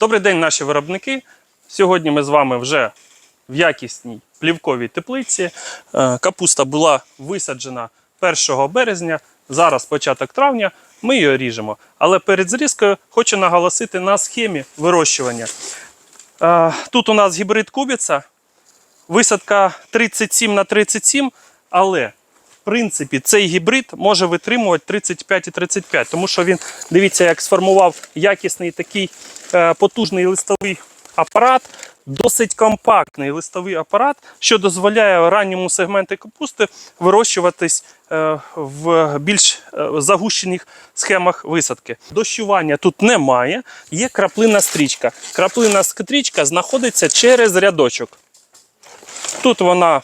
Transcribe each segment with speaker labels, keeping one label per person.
Speaker 1: Добрий день, наші виробники. Сьогодні ми з вами вже в якісній плівковій теплиці. Е, Капуста була висаджена 1 березня. Зараз початок травня. Ми її ріжемо. Але перед зрізкою хочу наголосити на схемі вирощування. Е, Тут у нас гібрид кубіца, висадка 37 на 37, але принципі цей гібрид може витримувати 35 і 35, тому що він, дивіться, як сформував якісний такий е, потужний листовий апарат, досить компактний листовий апарат, що дозволяє ранньому сегменті капусти вирощуватись е, в більш е, загущених схемах висадки. Дощування тут немає, є краплина стрічка. Краплина стрічка знаходиться через рядочок. Тут вона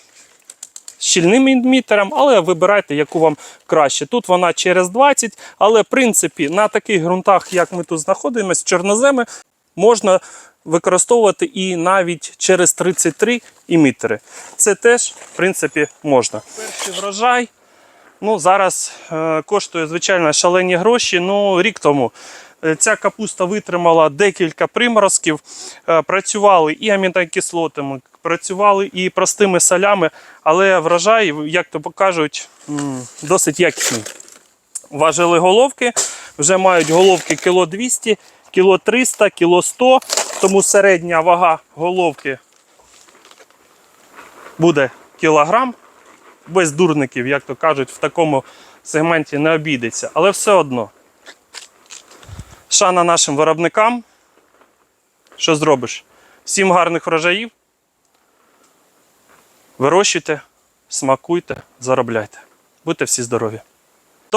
Speaker 1: щільним імітером, але вибирайте, яку вам краще. Тут вона через 20, але в принципі на таких ґрунтах, як ми тут знаходимося, чорноземи, можна використовувати і навіть через 33 імітери. Це теж, в принципі, можна. Перший врожай. Ну, зараз е, коштує, звичайно, шалені гроші. Ну, рік тому е, ця капуста витримала декілька приморозків. Е, працювали і амінокислотами, працювали і простими солями, але врожай, як то покажуть, досить якісний. Важили головки, вже мають головки кіло 200, кіло 300, кіло 100, тому середня вага головки буде кілограм без дурників, як то кажуть, в такому сегменті не обійдеться. Але все одно. Шана нашим виробникам. Що зробиш? Всім гарних врожаїв. Вирощуйте, смакуйте, заробляйте. Будьте всі здорові!